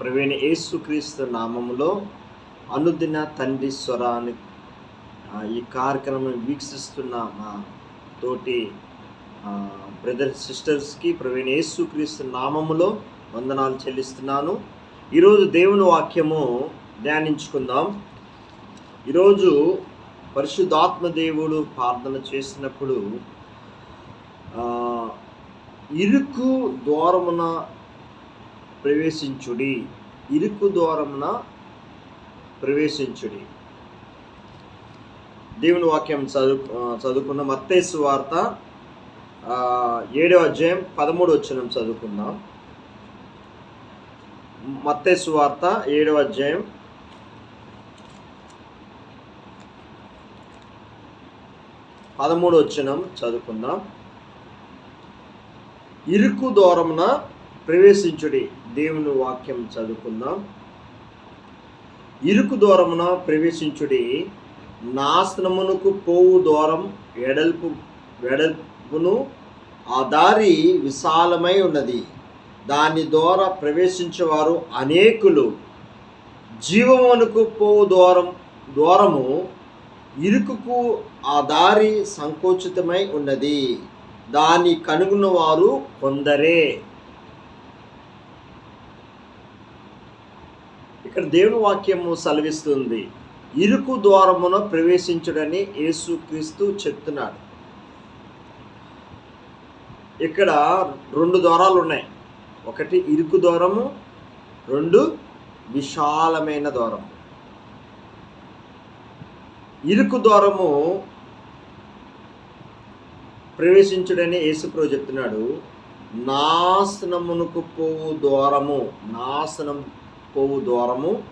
ప్రవీణ యేసుక్రీస్తు నామములో అనుదిన తండ్రి స్వరాన్ని ఈ కార్యక్రమం వీక్షిస్తున్న మా తోటి బ్రదర్ సిస్టర్స్కి ప్రవీణ యేసుక్రీస్తు నామములో వందనాలు చెల్లిస్తున్నాను. ఈరోజు దేవుని వాక్యము ధ్యానించుకుందాం. ఈరోజు పరిశుద్ధాత్మ దేవుడు ప్రార్థన చేసినప్పుడు ఇరుకు ద్వారమున ప్రవేశించుడి. ఇరుకు ద్వారమున ప్రవేశించుడి. దేవుని వాక్యం చదువు చదువుకున్న మత్తేసు వార్త ఏడవ అధ్యాయం పదమూడు వచ్చిన చదువుకుందాం. మత్తేసు వార్త ఏడవ అధ్యాయం. పదమూడు వచ్చినం చదువుకుందాం. ఇరుకు దూరమున ప్రవేశించుడి. దేవుని వాక్యం చదువుకుందాం. ఇరుకు దూరమున ప్రవేశించుడి. నాశనమునకు పోవు దూరం వెడల్పు వెడల్పును ఆ దారి విశాలమై ఉన్నది. దాని ద్వారా ప్రవేశించేవారు అనేకులు. జీవమునకు పోవు దూరం దూరము ఇరుకుకు ఆ దారి సంకోచితమై ఉన్నది. దాన్ని కనుగొన్న వారు కొందరే. ఇక్కడ దేవుని వాక్యము సెలవిస్తుంది. ఇరుకు ద్వారమున ప్రవేశించుడని యేసుక్రీస్తు చెప్తున్నాడు. ఇక్కడ రెండు ద్వారాలు ఉన్నాయి. ఒకటి ఇరుకు ద్వారము రెండు విశాలమైన ద్వారము. ఇరుకు ద్వారము ప్రవేశించుడని యేసుప్రభు చెప్తున్నాడు. నాశనమునకు పోవు ద్వారము నాశనం పోవు ద్వారము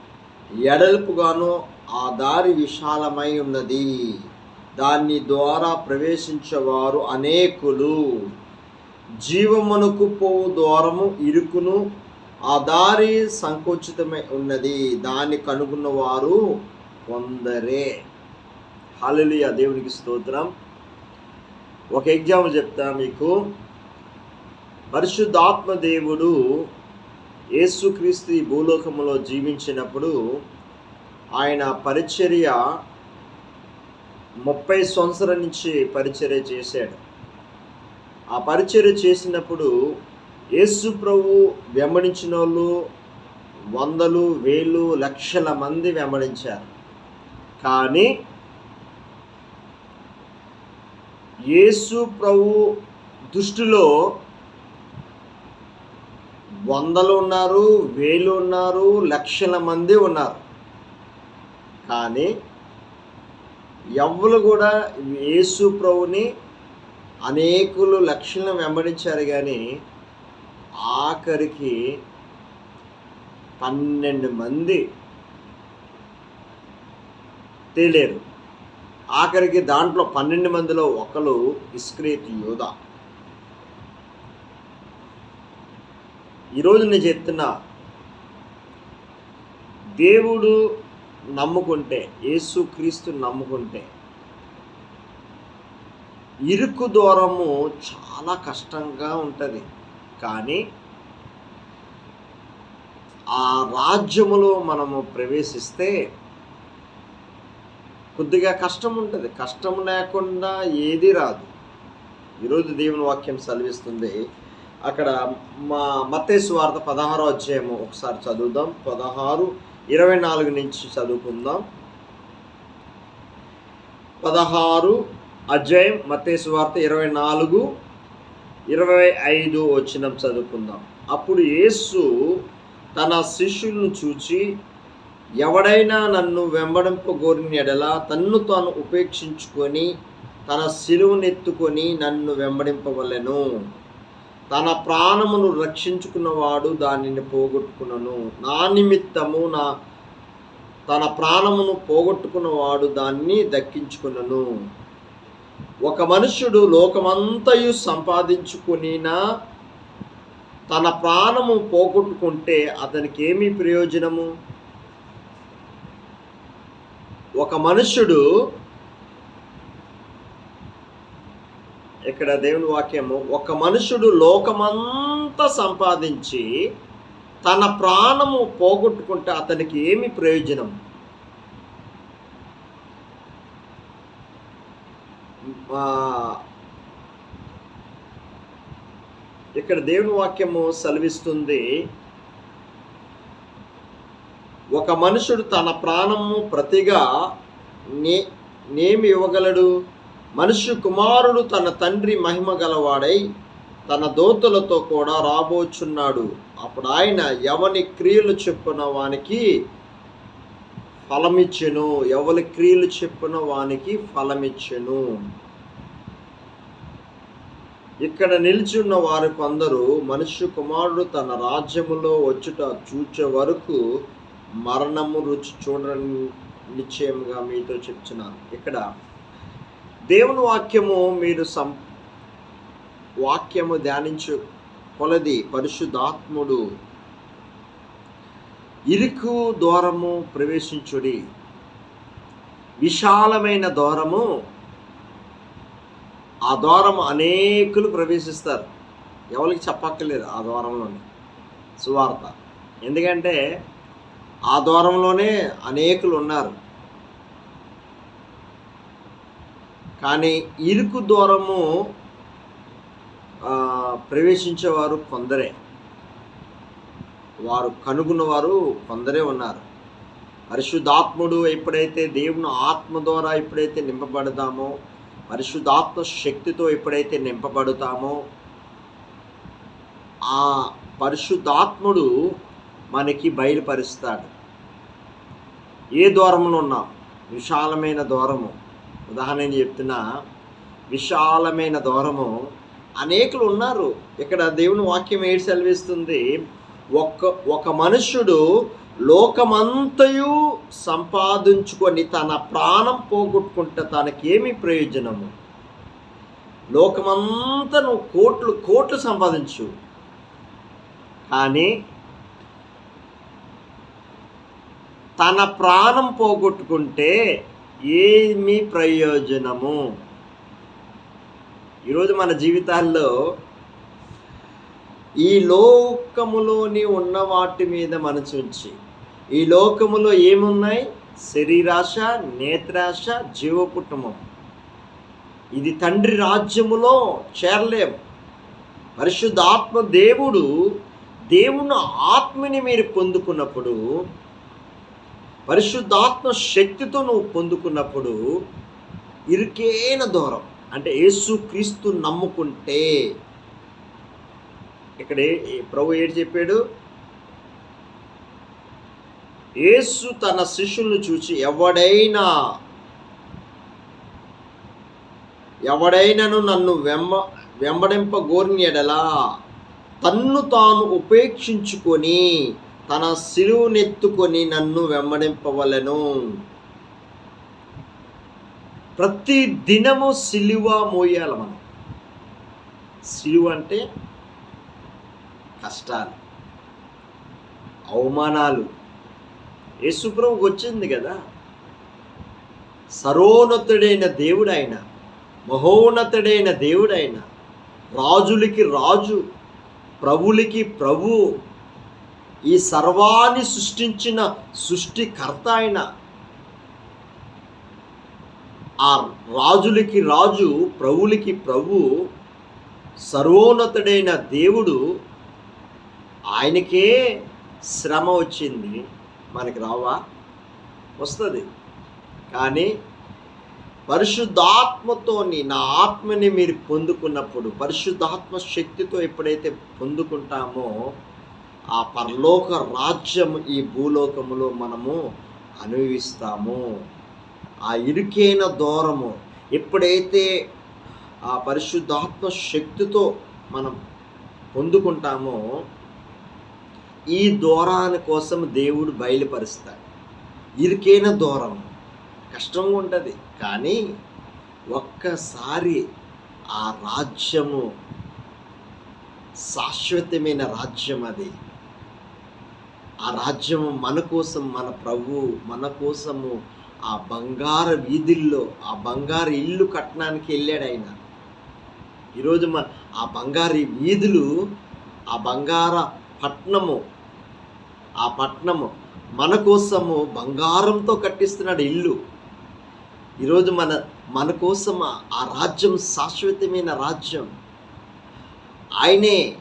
ఎడల్పుగాను ఆ దారి విశాలమై ఉన్నది. దాని ద్వారా ప్రవేశించేవారు అనేకులు. జీవమునకు పోవు ద్వారము ఇరుకును ఆ దారి సంకుచితమై ఉన్నది. దాన్ని కనుగొన్నవారు కొందరే. హలలియ దేవునికి స్తోత్రం. ఒక ఎగ్జాంపుల్ చెప్తా మీకు. పరిశుద్ధాత్మ దేవుడు యేసుక్రీస్తు ఈ భూలోకంలో జీవించినప్పుడు ఆయన పరిచర్య ముప్పై సంవత్సరాల నుంచి పరిచర్య చేశాడు. ఆ పరిచర్య చేసినప్పుడు యేసు ప్రభు వెంబడించిన వాళ్ళు వందలు వేలు లక్షల మంది వెంబడించారు. కానీ యేసు ప్రభు దృష్టిలో వందలు ఉన్నారు వేలు ఉన్నారు లక్షల మంది ఉన్నారు. కానీ ఎవ్వరు కూడా యేసు ప్రభుని అనేకులు లక్షలను వెంబడించారు కానీ ఆఖరికి పన్నెండు మంది తేలేరు ఆఖరికి దాంట్లో పన్నెండు మందిలో ఒకరు ఇస్క్రేత్ యోధ ఈరోజు నేను చెప్తున్నా దేవుడు నమ్ముకుంటే యేసు క్రీస్తు నమ్ముకుంటే ఇరుకు దూరము చాలా కష్టంగా ఉంటుంది. కానీ ఆ రాజ్యములో మనము ప్రవేశిస్తే కొద్దిగా కష్టం ఉంటుంది. కష్టం లేకుండా ఏది రాదు. ఈరోజు దేవుని వాక్యం సెలవిస్తుంది. అక్కడ మా మత్తేసు వార్త పదహారో అధ్యాయము ఒకసారి చదువుదాం. పదహారు ఇరవై నాలుగు నుంచి చదువుకుందాం. పదహారు అధ్యాయం మత్తేసు వార్త ఇరవై నాలుగు ఇరవై ఐదు వచ్చిన చదువుకుందాం. అప్పుడు యేసు తన శిష్యులను చూచి ఎవడైనా నన్ను వెంబడింపగోరిన ఎడల తన్ను తాను ఉపేక్షించుకొని తన శిలువనెత్తుకొని నన్ను వెంబడింపవలెను. తన ప్రాణమును రక్షించుకున్నవాడు దానిని పోగొట్టుకునను. నా నిమిత్తము నా తన ప్రాణమును పోగొట్టుకున్నవాడు దాన్ని దక్కించుకున్నను ఒక మనుష్యుడు లోకమంతయు సంపాదించుకునినా తన ప్రాణము పోగొట్టుకుంటే అతనికి ఏమి ప్రయోజనము? ఒక మనుష్యుడు ఇక్కడ దేవుని వాక్యము ఒక మనుషుడు లోకమంతా సంపాదించి తన ప్రాణము పోగొట్టుకుంటే అతనికి ఏమి ప్రయోజనం? ఇక్కడ దేవుని వాక్యము సెలవిస్తుంది ఒక మనుషుడు తన ప్రాణము ప్రతిగా నే నేమి ఇవ్వగలడు? మనుష్య కుమారుడు తన తండ్రి మహిమ గలవాడై తన దోతులతో కూడా రాబోచున్నాడు. అప్పుడు ఆయన ఎవని క్రియలు చెప్పున వానికి ఫలమిచ్చెను? ఎవరి క్రియలు చెప్పున వానికి ఫలమిచ్చెను? ఇక్కడ నిల్చున్న వారు కొందరు మనుష్య కుమారుడు తన రాజ్యములో వచ్చుట చూచే వరకు మరణము రుచి చూడని నిశ్చయముగా మీతో చెప్తున్నాను. ఇక్కడ దేవుని వాక్యము మీరు సం వాక్యము ధ్యానించు కొలది పరిశుద్ధాత్ముడు. ఇరుకు ద్వారము ప్రవేశించుడి. విశాలమైన ద్వారము ఆ ద్వారము అనేకులు ప్రవేశిస్తారు. ఎవరికి చెప్పక్కర్లేదు ఆ ద్వారంలోనే. సువార్త. ఎందుకంటే ఆ ద్వారంలోనే అనేకులు ఉన్నారు. కానీ ఇరుకు ద్వారము ప్రవేశించేవారు కొందరే. వారు కనుగొన్నవారు కొందరే ఉన్నారు. పరిశుద్ధాత్ముడు ఎప్పుడైతే దేవుని ఆత్మ ద్వారా ఎప్పుడైతే నింపబడతామో పరిశుద్ధాత్మ శక్తితో ఎప్పుడైతే నింపబడతామో ఆ పరిశుద్ధాత్ముడు మనకి బయలుపరుస్తాడు. ఏ ద్వారంలో ఉన్నాం? విశాలమైన ద్వారము. ఉదాహరణ చెప్తున్నా విశాలమైన ద్వారము. అనేకులు ఉన్నారు. ఇక్కడ దేవుని వాక్యం ఏడు సెలవిస్తుంది ఒక్క ఒక మనుష్యుడు లోకమంతయు సంపాదించుకొని తన ప్రాణం పోగొట్టుకుంటే తనకేమి ప్రయోజనము? లోకమంతా నువ్వు కోట్లు కోట్లు సంపాదించు. కానీ తన ప్రాణం పోగొట్టుకుంటే ఏమి ప్రయోజనము? ఈరోజు మన జీవితాల్లో ఈ లోకములోని ఉన్న వాటి మీద మనసు ఉంచి ఈ లోకములో ఏమున్నాయి? శరీరాశ నేత్రాశ జీవ కుటుంబం ఇది తండ్రి రాజ్యములో చేరలేము. పరిశుద్ధాత్మ దేవుడు దేవుని ఆత్మని మీరు పొందుకున్నప్పుడు పరిశుద్ధాత్మ శక్తితో నువ్వు పొందుకున్నప్పుడు ఇరుకైన దూరం అంటే యేసు క్రీస్తు నమ్ముకుంటే ఇక్కడ ప్రభు ఏడు చెప్పాడు? యేసు తన శిష్యులను చూచి ఎవడైనా ఎవడైనాను నన్ను వెంబ వెంబడింప గోర్ని ఎడలా తన్ను తాను ఉపేక్షించుకొని తన సిలువునెత్తుకొని నన్ను వెంబడింపవలను. ప్రతి దినము సిలువ మోయాలి మనం. సిలువ అంటే కష్టాలు అవమానాలు. యేసుప్రభుకి వచ్చింది కదా. సర్వోన్నతుడైన దేవుడైన మహోన్నతుడైన దేవుడైన రాజులకి రాజు ప్రభులకి ప్రభు ఈ సర్వాన్ని సృష్టించిన సృష్టికర్త అయిన ఆ రాజులకి రాజు ప్రభులకి ప్రభు సర్వోన్నతుడైన దేవుడు ఆయనకే శ్రమ వచ్చింది. మనకి రావా? వస్తుంది. కానీ పరిశుద్ధాత్మతోని నా ఆత్మని మీరు పొందుకున్నప్పుడు పరిశుద్ధాత్మ శక్తితో ఎప్పుడైతే పొందుకుంటామో ఆ పరలోక రాజ్యం ఈ భూలోకములో మనము అనుభవిస్తాము. ఆ ఇరుకైన దూరము ఎప్పుడైతే ఆ పరిశుద్ధాత్మ శక్తితో మనం పొందుకుంటామో ఈ దూరాని కోసం దేవుడు బయలుపరుస్తాడు. ఇరుకైన దూరం కష్టంగా ఉంటుంది కానీ ఒక్కసారి ఆ రాజ్యము శాశ్వతమైన రాజ్యం అది. ఆ రాజ్యము మన కోసం మన ప్రభు మన కోసము ఆ బంగారు వీధుల్లో ఆ బంగారు ఇల్లు కట్టడానికి వెళ్ళాడు ఆయన. ఈరోజు మన ఆ బంగారు వీధులు ఆ బంగార పట్నము ఆ పట్నము మన కోసము బంగారంతో కట్టిస్తున్నాడు ఇల్లు. ఈరోజు మన మన కోసం ఆ రాజ్యం శాశ్వతమైన రాజ్యం. ఆయనే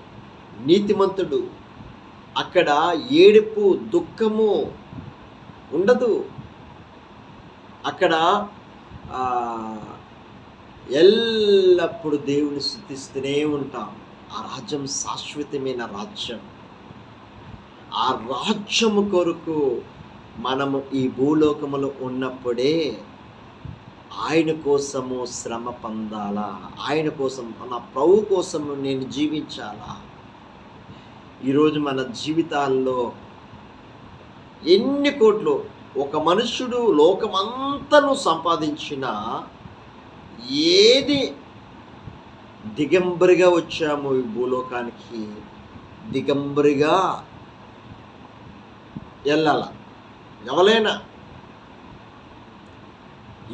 నీతిమంతుడు అక్కడ ఏడుపు దుఃఖము ఉండదు. అక్కడ ఎల్లప్పుడు ఎల్లప్పుడూ దేవుని స్థుతిస్తూనే ఉంటాం. ఆ రాజ్యం శాశ్వతమైన రాజ్యం. ఆ రాజ్యము కొరకు మనము ఈ భూలోకములో ఉన్నప్పుడే ఆయన కోసము శ్రమ పొందాలా? ఆయన కోసం మన ప్రభు కోసము నేను జీవించాలా? ఈరోజు మన జీవితాల్లో ఎన్ని కోట్లు ఒక మనుష్యుడు లోకమంతను సంపాదించిన ఏది దిగంబరిగా వచ్చాము ఈ భూలోకానికి దిగంబరిగా వెళ్ళాల. ఎవలైనా.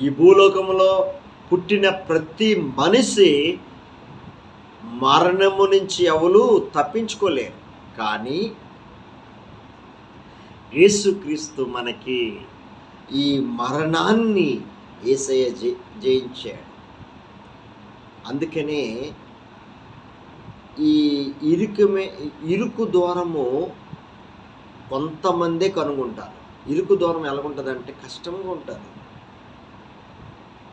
ఈ భూలోకంలో పుట్టిన ప్రతి మనిషి మరణము నుంచి ఎవరు తప్పించుకోలేరు. కానీ యేసుక్రీస్తు మనకి ఈ మరణాన్ని ఏసయ్య జయి జయించాడు. అందుకనే ఈ ఇరుకుమే ఇరుకు ద్వారము కొంతమందే కనుగొంటారు. ఇరుకు దూరం ఎలాగుంటుంది అంటే కష్టంగా ఉంటుంది.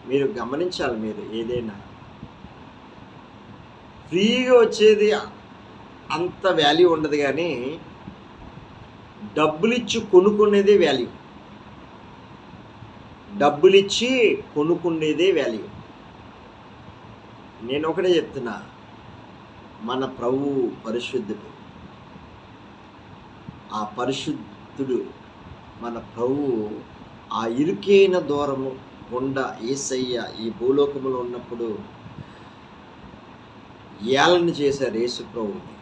మీరు గమనించాలి మీరు ఏదైనా. ఫ్రీగా వచ్చేది అంత వాల్యూ ఉండదు కానీ డబ్బులిచ్చి కొనుక్కునేదే వాల్యూ డబ్బులిచ్చి కొనుక్కునేదే వాల్యూ నేను ఒకటే చెప్తున్నా మన ప్రభు పరిశుద్ధుడు. ఆ పరిశుద్ధుడు మన ప్రభు ఆ ఇరుకైన దూరము గుండా ఏసయ్య ఈ భూలోకములో ఉన్నప్పుడు ఏలని చేశారు యేసు ప్రభుని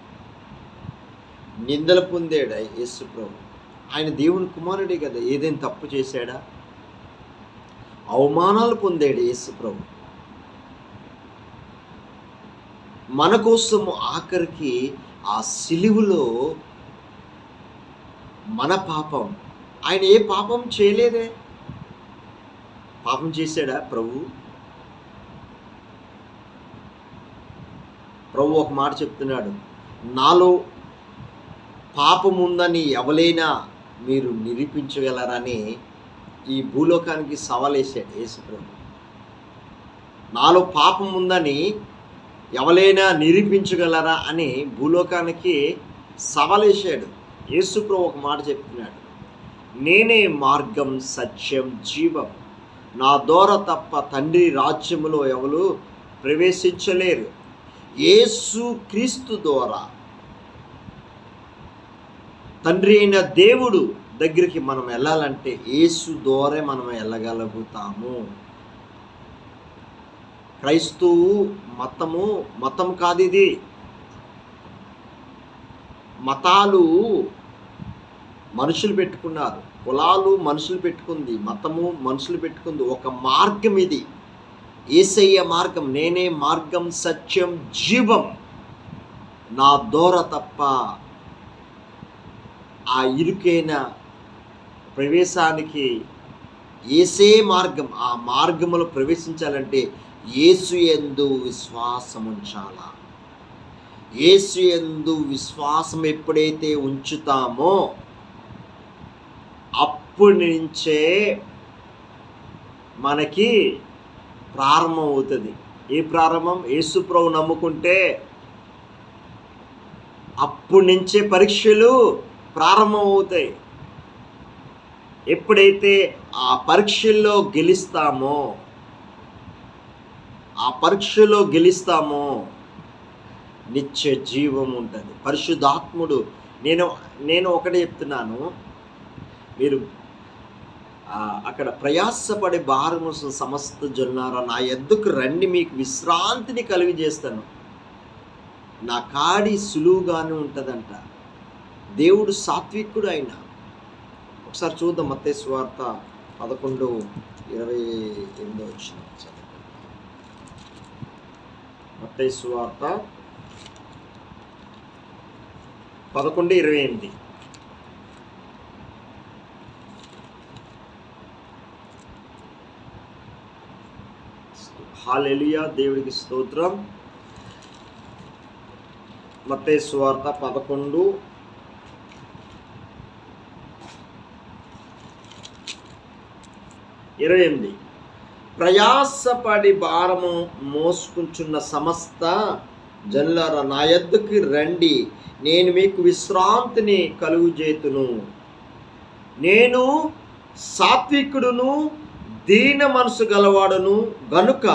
నిందలు పొందాడు యేసు ప్రభు? ఆయన దేవుని కుమారుడే కదా ఏదైనా తప్పు చేశాడా? అవమానాలు పొందాడు యేసు ప్రభు. మన కోసము ఆఖరికి ఆ సిలువులో మన పాపం. ఆయన ఏ పాపం చేయలేదే? పాపం చేశాడా ప్రభు? ప్రభు ఒక మాట చెప్తున్నాడు. నాలో పాపం ఉందని ఎవరైనా మీరు నిరూపించగలరని ఈ భూలోకానికి సవాలేశాడు యేసుప్రభు. నాలో పాపం ఉందని ఎవరైనా నిరూపించగలరా అని భూలోకానికి సవాలేశాడు. యేసుప్రభు ఒక మాట చెప్తున్నాడు. నేనే మార్గం సత్యం జీవం. నా దోర తప్ప తండ్రి రాజ్యములో ఎవరు ప్రవేశించలేరు. యేసు క్రీస్తు ద్వారా తండ్రి అయిన దేవుడు దగ్గరికి మనం వెళ్ళాలంటే యేసు ద్వారే మనం వెళ్ళగలుగుతాము. క్రైస్తవు మతము మతం కాదు ఇది. మతాలు మనుషులు పెట్టుకున్నారు. కులాలు మనుషులు పెట్టుకుంది మతము మనుషులు పెట్టుకుంది. ఒక మార్గం ఇది. ఏసయ్య మార్గం నేనే మార్గం సత్యం జీవం. నా దోర తప్ప ఆ ఇరుకైన ప్రవేశానికి ఏసే మార్గం ఆ మార్గంలో ప్రవేశించాలంటే యేసు ఎందు విశ్వాసం ఉంచాల యేసు ఎందు విశ్వాసం ఎప్పుడైతే ఉంచుతామో అప్పటి నుంచే మనకి ప్రారంభం అవుతుంది. ఏ ప్రారంభం? యేసు ప్రభు నమ్ముకుంటే అప్పటి నుంచే పరీక్షలు ప్రారంభం అవుతాయి ఎప్పుడైతే ఆ పరీక్షల్లో గెలుస్తామో ఆ పరీక్షలో గెలుస్తామో నిత్య జీవం ఉంటుంది. పరిశుద్ధాత్ముడు నేను నేను ఒకటే చెప్తున్నాను. మీరు అక్కడ ప్రయాసపడే భారము సమస్త జొన్నారా నా ఎద్దుకు రండి మీకు విశ్రాంతిని కలిగి చేస్తాను నా కాడి సులువుగానే ఉంటుందంట. దేవుడు సాత్వికుడు ఆయన ఒకసారి చూద్దాం మత్తే స్వార్త పదకొండు ఇరవై ఎనిమిదో వచ్చిన మత్తే స్వార్త పదకొండు ఇరవై ఎనిమిది. హాలెలియా దేవుడికి స్తోత్రం. మత్తే పదకొండు ఇరవై ఎనిమిది. ప్రయాసపడి భారము మోసుకుంటున్న సమస్త జనులార నా ఎద్దుకి రండి. నేను మీకు విశ్రాంతిని కలుగుజేతును. నేను సాత్వికుడును దీన మనసు గలవాడును. గనుక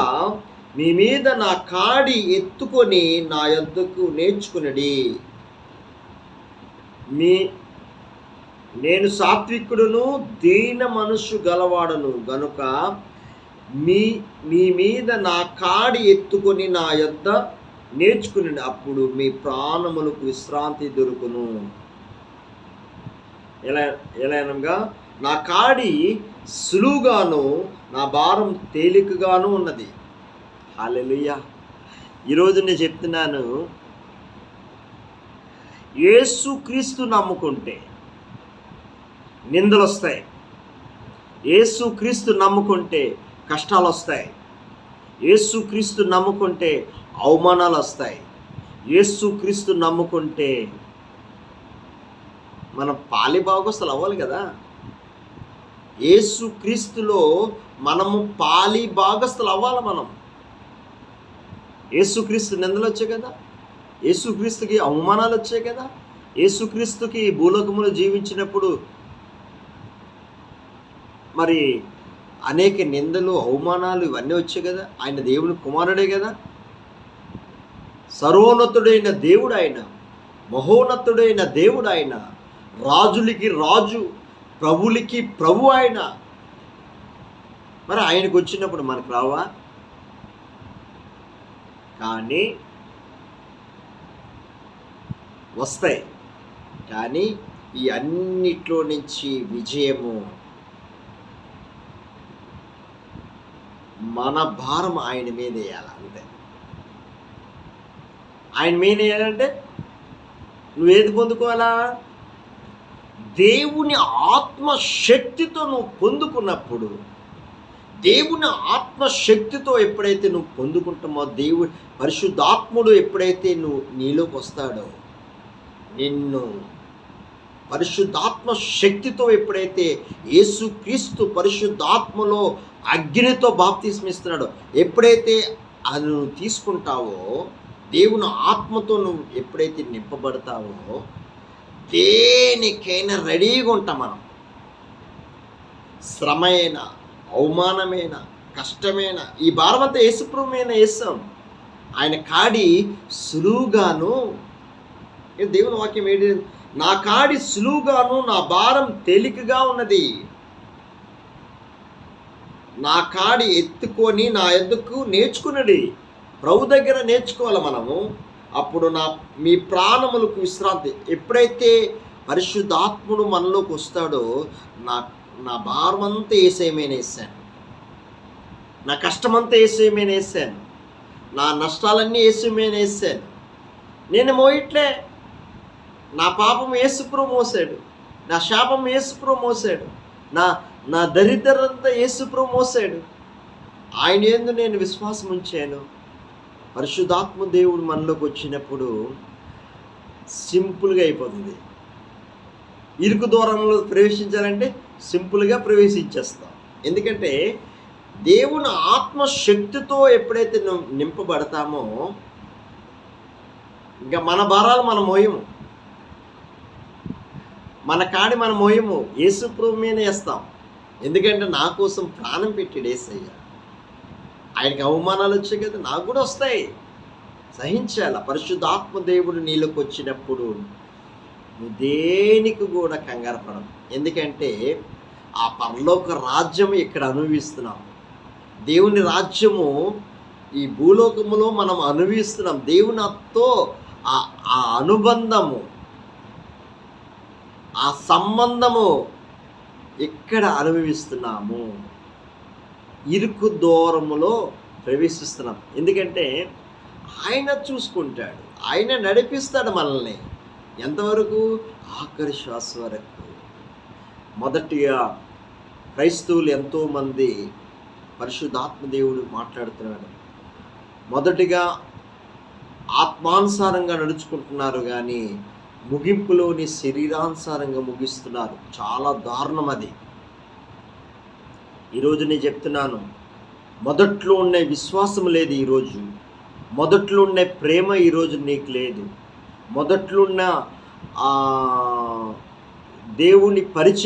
మీ మీద నా కాడి ఎత్తుకొని నా ఎద్దుకు నేర్చుకునడి. మీ నేను సాత్వికుడును దీన మనస్సు గలవాడను. గనుక మీ మీ మీద నా కాడి ఎత్తుకొని నా యొద్ద నేర్చుకుని అప్పుడు మీ ప్రాణములకు విశ్రాంతి దొరుకును. ఎలా ఎలానగా నా కాడి సులువుగాను నా భారం తేలికగాను ఉన్నది. హాలెలుయ్యా ఈరోజు నేను చెప్తున్నాను యేసు క్రీస్తు నమ్ముకుంటే నిందలు వస్తాయి ఏసుక్రీస్తు నమ్ముకుంటే కష్టాలు వస్తాయి ఏసుక్రీస్తు నమ్ముకుంటే అవమానాలు వస్తాయి ఏసుక్రీస్తు నమ్ముకుంటే మనం పాలి భాగస్తులు అవ్వాలి కదా. ఏసుక్రీస్తులో మనము పాలి భాగస్తులు అవ్వాలి మనం. ఏసుక్రీస్తు నిందలు వచ్చాయి కదా. ఏసుక్రీస్తుకి అవమానాలు వచ్చాయి కదా. ఏసుక్రీస్తుకి భూలోకములు భూలోకములో జీవించినప్పుడు మరి అనేక నిందలు అవమానాలు ఇవన్నీ వచ్చాయి కదా. ఆయన దేవుని కుమారుడే కదా. సర్వోన్నతుడైన దేవుడు ఆయన మహోన్నతుడైన దేవుడు ఆయన రాజులకి రాజు ప్రభులకి ప్రభు ఆయన. మరి ఆయనకు వచ్చినప్పుడు మనకు రావా? కానీ వస్తాయి. కానీ ఈ అన్నిట్లో నుంచి విజయము మన భారం ఆయన మీద వేయాలి అంతే. ఆయన మీద వేయాలంటే నువ్వేది పొందుకోవాలా? దేవుని ఆత్మశక్తితో నువ్వు పొందుకున్నప్పుడు దేవుని ఆత్మశక్తితో ఎప్పుడైతే నువ్వు పొందుకుంటామో దేవుడు పరిశుద్ధాత్ముడు ఎప్పుడైతే నువ్వు నీలోకి వస్తాడో నిన్ను పరిశుద్ధాత్మ శక్తితో ఎప్పుడైతే యేసుక్రీస్తు పరిశుద్ధాత్మలో అగ్నితో బాప్తిస్మిస్తున్నాడు. ఎప్పుడైతే అది నువ్వు తీసుకుంటావో దేవుని ఆత్మతో నువ్వు ఎప్పుడైతే నింపబడతావో దేనికైనా రెడీగా ఉంటాం మనం. శ్రమైన అవమానమైన కష్టమైన? ఈ భారం యేసుప్రమైన వేసాం ఆయన కాడి సులువుగాను దేవుని వాక్యం ఏంటి నా కాడి సులువుగాను నా భారం తేలికగా ఉన్నది. నా కాడి ఎత్తుకొని నా ఎద్దుకు నేర్చుకున్నది. ప్రభు దగ్గర నేర్చుకోవాలి మనము. అప్పుడు నా మీ ప్రాణములకు విశ్రాంతి. ఎప్పుడైతే పరిశుద్ధాత్ముడు మనలోకి వస్తాడో నా నా భారమంతా ఏసేమైనా వేసాను నా కష్టమంతా ఏసేమైనా వేసాను నా నష్టాలన్నీ ఏసేమేనే వేసాను నేను మోయిట్లే. నా పాపం ఏసుప్రో మోసాడు. నా శాపం ఏసుప్రో మోసాడు. నా నా దరిద్రంతా యేసుప్రభు మోసాడు. ఆయన ఎందు నేను విశ్వాసం ఉంచాను. పరిశుధాత్మ దేవుడు మనలోకి వచ్చినప్పుడు సింపుల్గా అయిపోతుంది. ఇరుకు దూరంలో ప్రవేశించాలంటే సింపుల్గా ప్రవేశించేస్తాం. ఎందుకంటే దేవుని ఆత్మశక్తితో ఎప్పుడైతే నింపబడతామో ఇంకా మన భారాలు మనం మోయము. మన కాడి మనం మోయము. యేసు ప్రభు మీద వేస్తాం. ఎందుకంటే నా కోసం ప్రాణం పెట్టాడు ఏసయ్య ఆయనకి అవమానాలు వచ్చాయి కదా నాకు కూడా వస్తాయి. సహించాల? పరిశుద్ధాత్మ దేవుడు నీళ్ళకి వచ్చినప్పుడు నువ్వు దేనికి కూడా కంగారు పడవు ఎందుకంటే ఆ పరలోక రాజ్యం ఇక్కడ అనుభవిస్తున్నాం. దేవుని రాజ్యము ఈ భూలోకములో మనం అనుభవిస్తున్నాం. దేవునితో ఆ ఆ అనుబంధము ఆ సంబంధము ఎక్కడ అనుభవిస్తున్నాము? ఇరుకు దూరములో ప్రవేశిస్తున్నాం. ఎందుకంటే ఆయన చూసుకుంటాడు. ఆయన నడిపిస్తాడు మనల్ని. ఎంతవరకు? ఆఖరి శ్వాస వరకు. మొదటిగా క్రైస్తవులు ఎంతోమంది పరిశుద్ధాత్మ దేవుడు మాట్లాడుతున్నాడు. మొదటిగా ఆత్మానుసారంగా నడుచుకుంటున్నారు కానీ ముగింపులోని శరీరానుసారంగా ముగిస్తున్నారు. చాలా దారుణం అది. ఈరోజు నేను చెప్తున్నాను మొదట్లో ఉండే విశ్వాసం లేదు ఈరోజు మొదట్లో ఉండే ప్రేమ ఈరోజు నీకు లేదు. మొదట్లో ఉన్న దేవుని పరిచయం